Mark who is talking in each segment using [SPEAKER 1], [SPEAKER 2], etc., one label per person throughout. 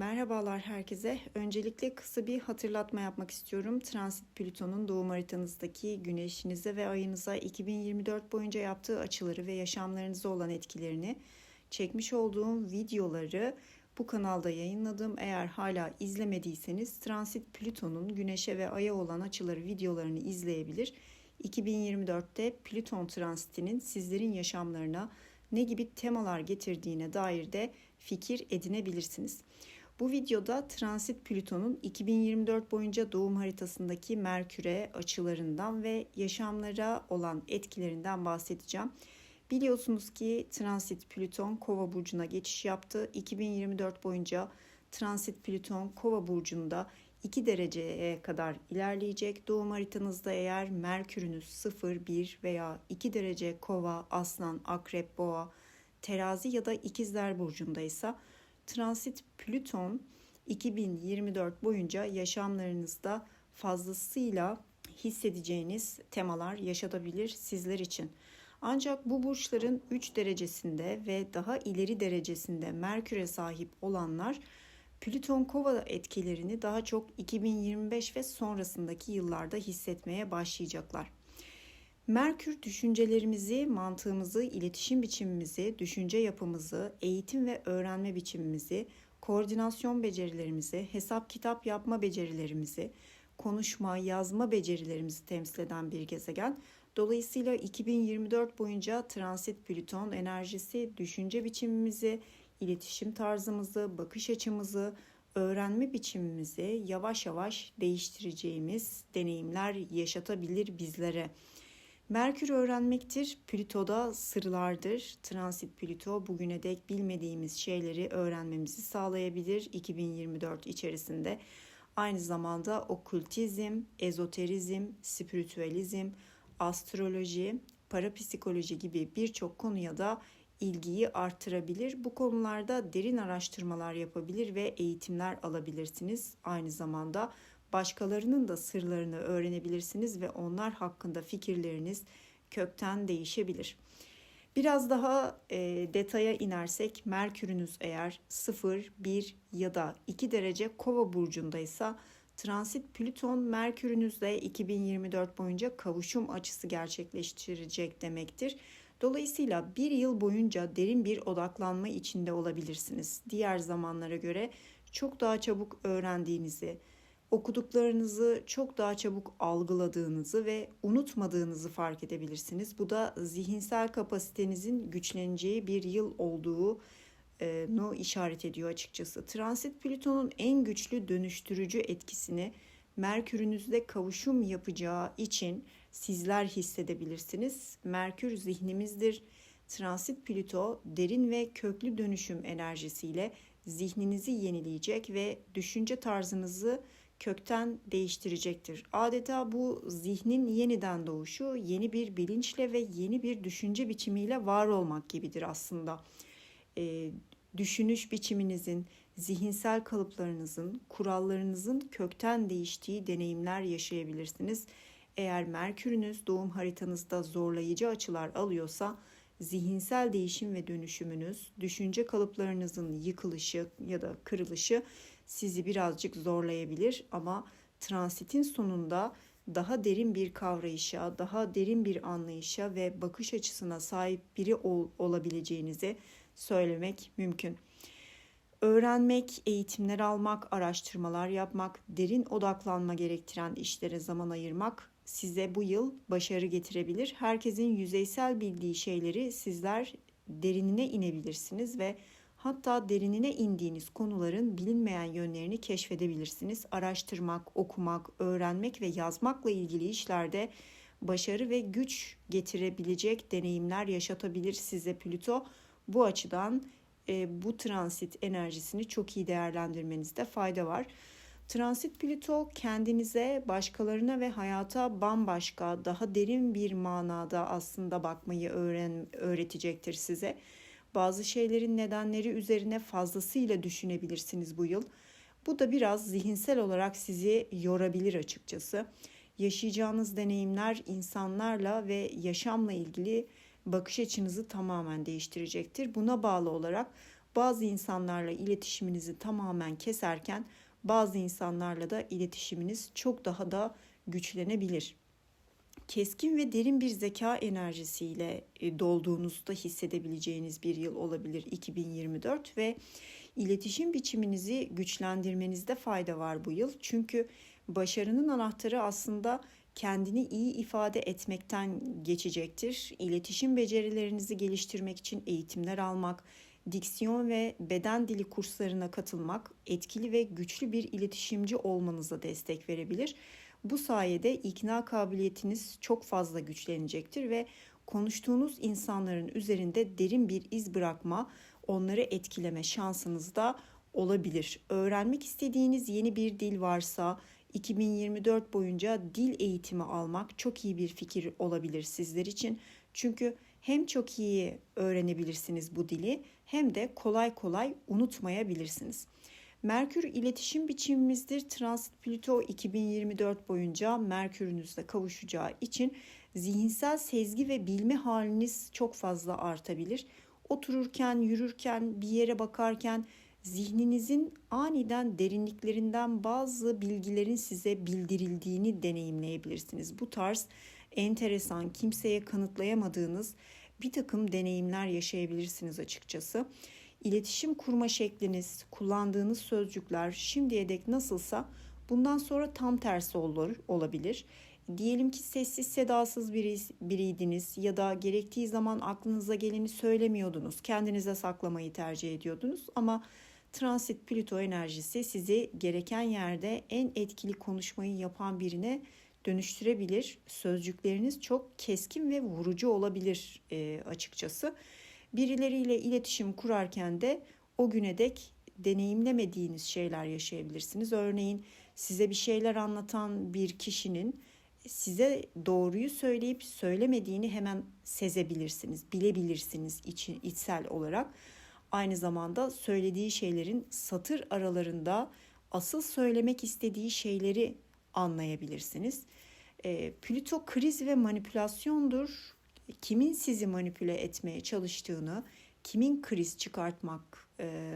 [SPEAKER 1] Merhabalar herkese. Öncelikle kısa bir hatırlatma yapmak istiyorum. Transit Plüton'un doğum haritanızdaki güneşinize ve ayınıza 2024 boyunca yaptığı açıları ve yaşamlarınızda olan etkilerini çekmiş olduğum videoları bu kanalda yayınladım. Eğer hala izlemediyseniz Transit Plüton'un güneşe ve aya olan açıları videolarını izleyebilir. 2024'te Plüton transitinin sizlerin yaşamlarına ne gibi temalar getirdiğine dair de fikir edinebilirsiniz. Bu videoda transit Plüton'un 2024 boyunca doğum haritasındaki Merkür'e açılarından ve yaşamlara olan etkilerinden bahsedeceğim. Biliyorsunuz ki transit Plüton Kova burcuna geçiş yaptı. 2024 boyunca transit Plüton Kova burcunda 2 dereceye kadar ilerleyecek. Doğum haritanızda eğer Merkür'ünüz 0, 1 veya 2 derece Kova, Aslan, Akrep, Boğa, Terazi ya da İkizler burcundaysa transit Plüton 2024 boyunca yaşamlarınızda fazlasıyla hissedeceğiniz temalar yaşatabilir sizler için. Ancak bu burçların 3 derecesinde ve daha ileri derecesinde Merkür'e sahip olanlar Plüton Kova etkilerini daha çok 2025 ve sonrasındaki yıllarda hissetmeye başlayacaklar. Merkür düşüncelerimizi, mantığımızı, iletişim biçimimizi, düşünce yapımızı, eğitim ve öğrenme biçimimizi, koordinasyon becerilerimizi, hesap kitap yapma becerilerimizi, konuşma, yazma becerilerimizi temsil eden bir gezegen. Dolayısıyla 2024 boyunca transit Plüton enerjisi düşünce biçimimizi, iletişim tarzımızı, bakış açımızı, öğrenme biçimimizi yavaş yavaş değiştireceğimiz deneyimler yaşatabilir bizlere. Merkür öğrenmektir, Plüto'da sırlardır. Transit Plüto bugüne dek bilmediğimiz şeyleri öğrenmemizi sağlayabilir 2024 içerisinde. Aynı zamanda okültizm, ezoterizm, spiritüalizm, astroloji, parapsikoloji gibi birçok konuya da ilgiyi artırabilir. Bu konularda derin araştırmalar yapabilir ve eğitimler alabilirsiniz. Aynı zamanda başkalarının da sırlarını öğrenebilirsiniz ve onlar hakkında fikirleriniz kökten değişebilir. Biraz daha e, detaya inersek Merkür'ünüz eğer 0, 1 ya da 2 derece Kova burcundaysa transit Plüton Merkür'ünüzle 2024 boyunca kavuşum açısı gerçekleştirecek demektir. Dolayısıyla bir yıl boyunca derin bir odaklanma içinde olabilirsiniz. Diğer zamanlara göre çok daha çabuk öğrendiğinizi, okuduklarınızı çok daha çabuk algıladığınızı ve unutmadığınızı fark edebilirsiniz. Bu da zihinsel kapasitenizin güçleneceği bir yıl olduğu no işaret ediyor açıkçası. Transit Plüton'un en güçlü dönüştürücü etkisini Merkür'ünüzde kavuşum yapacağı için sizler hissedebilirsiniz. Merkür zihnimizdir. Transit Plüto derin ve köklü dönüşüm enerjisiyle zihninizi yenileyecek ve düşünce tarzınızı kökten değiştirecektir. Adeta bu zihnin yeniden doğuşu yeni bir bilinçle ve yeni bir düşünce biçimiyle var olmak gibidir aslında. E, düşünüş biçiminizin, zihinsel kalıplarınızın, kurallarınızın kökten değiştiği deneyimler yaşayabilirsiniz. Eğer Merkürünüz doğum haritanızda zorlayıcı açılar alıyorsa zihinsel değişim ve dönüşümünüz, düşünce kalıplarınızın yıkılışı ya da kırılışı sizi birazcık zorlayabilir ama transitin sonunda daha derin bir kavrayışa, daha derin bir anlayışa ve bakış açısına sahip biri ol, olabileceğinizi söylemek mümkün. Öğrenmek, eğitimler almak, araştırmalar yapmak, derin odaklanma gerektiren işlere zaman ayırmak size bu yıl başarı getirebilir. Herkesin yüzeysel bildiği şeyleri sizler derinine inebilirsiniz ve hatta derinine indiğiniz konuların bilinmeyen yönlerini keşfedebilirsiniz. Araştırmak, okumak, öğrenmek ve yazmakla ilgili işlerde başarı ve güç getirebilecek deneyimler yaşatabilir size Plüto. Bu açıdan e, bu transit enerjisini çok iyi değerlendirmenizde fayda var. Transit Plüto kendinize, başkalarına ve hayata bambaşka, daha derin bir manada aslında bakmayı öğren öğretecektir size. Bazı şeylerin nedenleri üzerine fazlasıyla düşünebilirsiniz bu yıl. Bu da biraz zihinsel olarak sizi yorabilir açıkçası. Yaşayacağınız deneyimler insanlarla ve yaşamla ilgili bakış açınızı tamamen değiştirecektir. Buna bağlı olarak bazı insanlarla iletişiminizi tamamen keserken bazı insanlarla da iletişiminiz çok daha da güçlenebilir. Keskin ve derin bir zeka enerjisiyle e, dolduğunuzda hissedebileceğiniz bir yıl olabilir 2024 ve iletişim biçiminizi güçlendirmenizde fayda var bu yıl. Çünkü başarının anahtarı aslında kendini iyi ifade etmekten geçecektir. İletişim becerilerinizi geliştirmek için eğitimler almak, diksiyon ve beden dili kurslarına katılmak etkili ve güçlü bir iletişimci olmanıza destek verebilir. Bu sayede ikna kabiliyetiniz çok fazla güçlenecektir ve konuştuğunuz insanların üzerinde derin bir iz bırakma, onları etkileme şansınız da olabilir. Öğrenmek istediğiniz yeni bir dil varsa 2024 boyunca dil eğitimi almak çok iyi bir fikir olabilir sizler için. Çünkü hem çok iyi öğrenebilirsiniz bu dili hem de kolay kolay unutmayabilirsiniz. Merkür iletişim biçimimizdir. Transit Plüto 2024 boyunca Merkür'ünüzle kavuşacağı için zihinsel sezgi ve bilme haliniz çok fazla artabilir. Otururken, yürürken, bir yere bakarken zihninizin aniden derinliklerinden bazı bilgilerin size bildirildiğini deneyimleyebilirsiniz. Bu tarz enteresan, kimseye kanıtlayamadığınız bir takım deneyimler yaşayabilirsiniz açıkçası. İletişim kurma şekliniz, kullandığınız sözcükler şimdiye dek nasılsa bundan sonra tam tersi olur, olabilir. Diyelim ki sessiz sedasız biri, biriydiniz ya da gerektiği zaman aklınıza geleni söylemiyordunuz. Kendinize saklamayı tercih ediyordunuz ama transit Plüto enerjisi sizi gereken yerde en etkili konuşmayı yapan birine dönüştürebilir. Sözcükleriniz çok keskin ve vurucu olabilir e, açıkçası. Birileriyle iletişim kurarken de o güne dek deneyimlemediğiniz şeyler yaşayabilirsiniz. Örneğin size bir şeyler anlatan bir kişinin size doğruyu söyleyip söylemediğini hemen sezebilirsiniz, bilebilirsiniz için içsel olarak. Aynı zamanda söylediği şeylerin satır aralarında asıl söylemek istediği şeyleri anlayabilirsiniz. E, Plüto kriz ve manipülasyondur. Kimin sizi manipüle etmeye çalıştığını, kimin kriz çıkartmak e,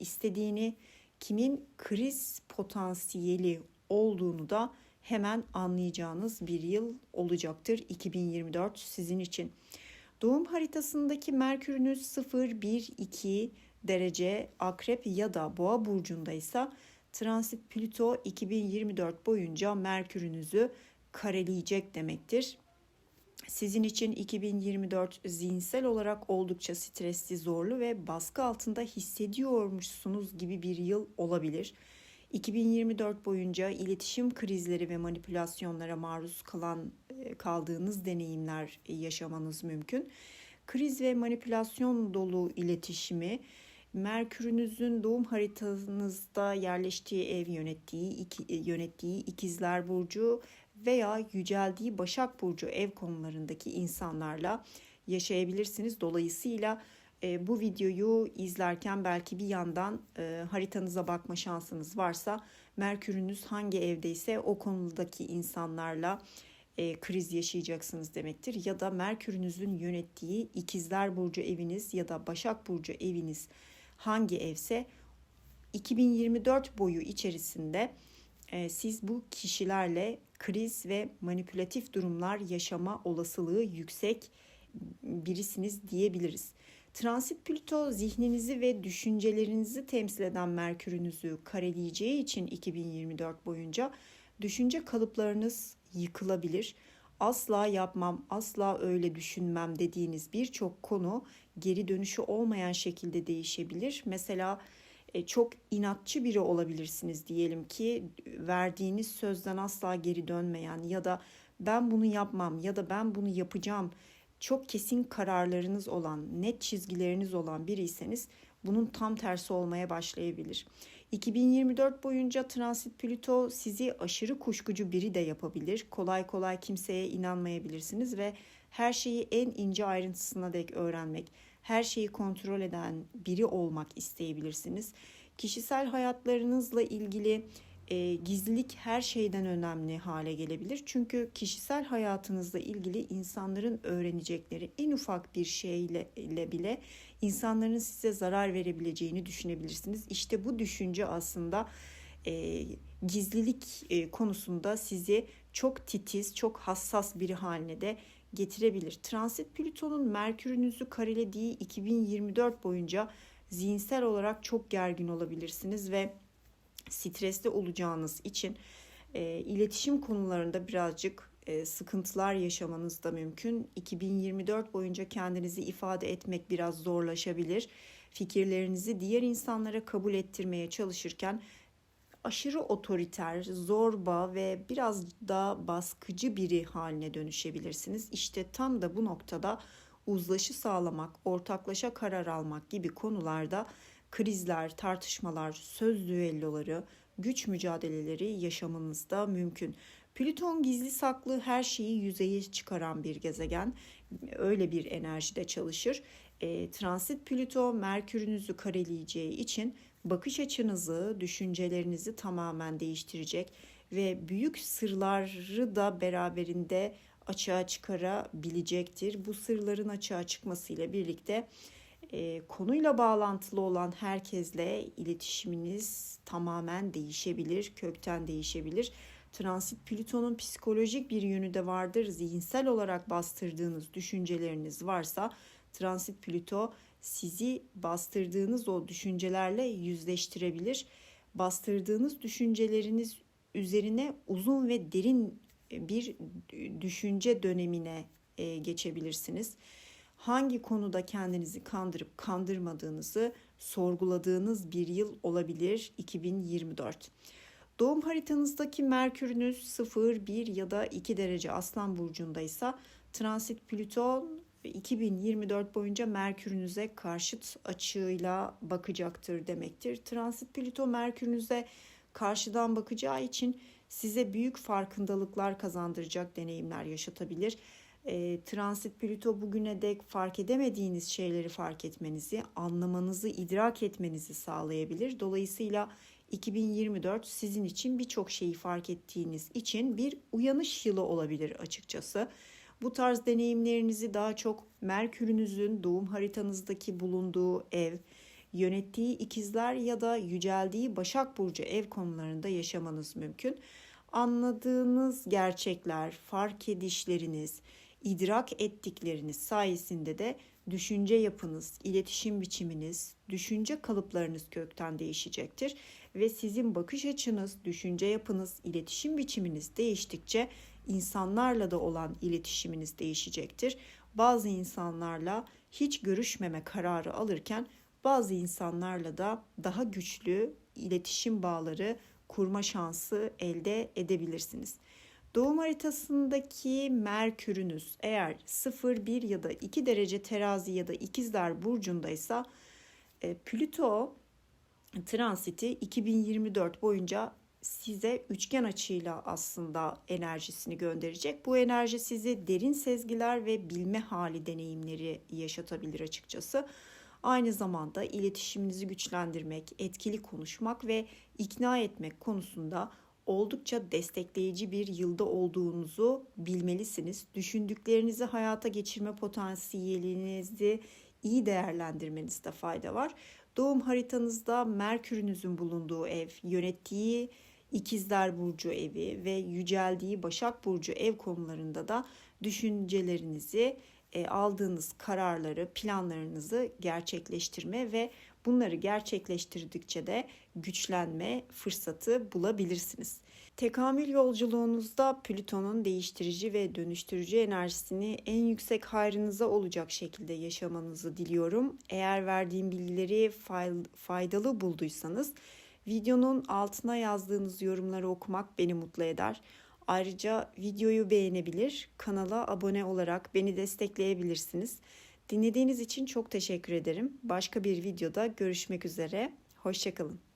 [SPEAKER 1] istediğini, kimin kriz potansiyeli olduğunu da hemen anlayacağınız bir yıl olacaktır 2024 sizin için. Doğum haritasındaki Merkür'ünüz 0, 1, 2 derece akrep ya da boğa burcundaysa transit Plüto 2024 boyunca Merkür'ünüzü kareleyecek demektir. Sizin için 2024 zihinsel olarak oldukça stresli, zorlu ve baskı altında hissediyormuşsunuz gibi bir yıl olabilir. 2024 boyunca iletişim krizleri ve manipülasyonlara maruz kalan e, kaldığınız deneyimler yaşamanız mümkün. Kriz ve manipülasyon dolu iletişimi Merkür'ünüzün doğum haritanızda yerleştiği ev yönettiği, iki, e, yönettiği ikizler burcu veya yüceldiği Başak Burcu ev konularındaki insanlarla yaşayabilirsiniz. Dolayısıyla e, bu videoyu izlerken belki bir yandan e, haritanıza bakma şansınız varsa Merkür'ünüz hangi evdeyse o konudaki insanlarla e, kriz yaşayacaksınız demektir. Ya da Merkür'ünüzün yönettiği ikizler burcu eviniz ya da Başak burcu eviniz hangi evse 2024 boyu içerisinde e, siz bu kişilerle kriz ve manipülatif durumlar yaşama olasılığı yüksek birisiniz diyebiliriz. Transit Plüto zihninizi ve düşüncelerinizi temsil eden Merkür'ünüzü kareleyeceği için 2024 boyunca düşünce kalıplarınız yıkılabilir. Asla yapmam, asla öyle düşünmem dediğiniz birçok konu geri dönüşü olmayan şekilde değişebilir. Mesela çok inatçı biri olabilirsiniz diyelim ki verdiğiniz sözden asla geri dönmeyen ya da ben bunu yapmam ya da ben bunu yapacağım çok kesin kararlarınız olan, net çizgileriniz olan biriyseniz bunun tam tersi olmaya başlayabilir. 2024 boyunca transit Plüto sizi aşırı kuşkucu biri de yapabilir. Kolay kolay kimseye inanmayabilirsiniz ve her şeyi en ince ayrıntısına dek öğrenmek, her şeyi kontrol eden biri olmak isteyebilirsiniz. Kişisel hayatlarınızla ilgili e, gizlilik her şeyden önemli hale gelebilir. Çünkü kişisel hayatınızla ilgili insanların öğrenecekleri en ufak bir şeyle bile insanların size zarar verebileceğini düşünebilirsiniz. İşte bu düşünce aslında e, gizlilik e, konusunda sizi çok titiz, çok hassas biri haline de getirebilir. Transit Plüton'un Merkür'ünüzü karelediği 2024 boyunca zihinsel olarak çok gergin olabilirsiniz ve stresli olacağınız için e, iletişim konularında birazcık e, sıkıntılar yaşamanız da mümkün. 2024 boyunca kendinizi ifade etmek biraz zorlaşabilir. Fikirlerinizi diğer insanlara kabul ettirmeye çalışırken aşırı otoriter, zorba ve biraz da baskıcı biri haline dönüşebilirsiniz. İşte tam da bu noktada uzlaşı sağlamak, ortaklaşa karar almak gibi konularda krizler, tartışmalar, söz düelloları, güç mücadeleleri yaşamanızda mümkün. Plüton gizli saklı her şeyi yüzeye çıkaran bir gezegen. Öyle bir enerjide çalışır. E, transit Plüto Merkür'ünüzü kareleyeceği için bakış açınızı, düşüncelerinizi tamamen değiştirecek ve büyük sırları da beraberinde açığa çıkarabilecektir. Bu sırların açığa çıkmasıyla birlikte e, konuyla bağlantılı olan herkesle iletişiminiz tamamen değişebilir, kökten değişebilir. Transit Plüton'un psikolojik bir yönü de vardır. Zihinsel olarak bastırdığınız düşünceleriniz varsa transit Plüto sizi bastırdığınız o düşüncelerle yüzleştirebilir. Bastırdığınız düşünceleriniz üzerine uzun ve derin bir düşünce dönemine e, geçebilirsiniz. Hangi konuda kendinizi kandırıp kandırmadığınızı sorguladığınız bir yıl olabilir 2024. Doğum haritanızdaki Merkür'ünüz 0, 1 ya da 2 derece Aslan burcundaysa transit Plüton 2024 boyunca Merkür'ünüze karşıt açığıyla bakacaktır demektir. Transit Plüto Merkür'ünüze karşıdan bakacağı için size büyük farkındalıklar kazandıracak deneyimler yaşatabilir. E, transit Plüto bugüne dek fark edemediğiniz şeyleri fark etmenizi, anlamanızı, idrak etmenizi sağlayabilir. Dolayısıyla 2024 sizin için birçok şeyi fark ettiğiniz için bir uyanış yılı olabilir açıkçası. Bu tarz deneyimlerinizi daha çok Merkür'ünüzün doğum haritanızdaki bulunduğu ev, yönettiği ikizler ya da yüceldiği Başak Burcu ev konularında yaşamanız mümkün. Anladığınız gerçekler, fark edişleriniz, idrak ettikleriniz sayesinde de düşünce yapınız, iletişim biçiminiz, düşünce kalıplarınız kökten değişecektir ve sizin bakış açınız, düşünce yapınız, iletişim biçiminiz değiştikçe insanlarla da olan iletişiminiz değişecektir. Bazı insanlarla hiç görüşmeme kararı alırken bazı insanlarla da daha güçlü iletişim bağları kurma şansı elde edebilirsiniz. Doğum haritasındaki Merkür'ünüz eğer 0, 1 ya da 2 derece terazi ya da ikizler burcundaysa e, Plüto transiti 2024 boyunca size üçgen açıyla aslında enerjisini gönderecek. Bu enerji sizi derin sezgiler ve bilme hali deneyimleri yaşatabilir açıkçası. Aynı zamanda iletişiminizi güçlendirmek, etkili konuşmak ve ikna etmek konusunda oldukça destekleyici bir yılda olduğunuzu bilmelisiniz. Düşündüklerinizi hayata geçirme potansiyelinizi iyi değerlendirmenizde fayda var. Doğum haritanızda Merkür'ünüzün bulunduğu ev, yönettiği İkizler Burcu evi ve yüceldiği Başak Burcu ev konularında da düşüncelerinizi, e, aldığınız kararları, planlarınızı gerçekleştirme ve bunları gerçekleştirdikçe de güçlenme fırsatı bulabilirsiniz. Tekamül yolculuğunuzda Plüton'un değiştirici ve dönüştürücü enerjisini en yüksek hayrınıza olacak şekilde yaşamanızı diliyorum. Eğer verdiğim bilgileri faydalı bulduysanız videonun altına yazdığınız yorumları okumak beni mutlu eder. Ayrıca videoyu beğenebilir, kanala abone olarak beni destekleyebilirsiniz. Dinlediğiniz için çok teşekkür ederim. Başka bir videoda görüşmek üzere. Hoşçakalın.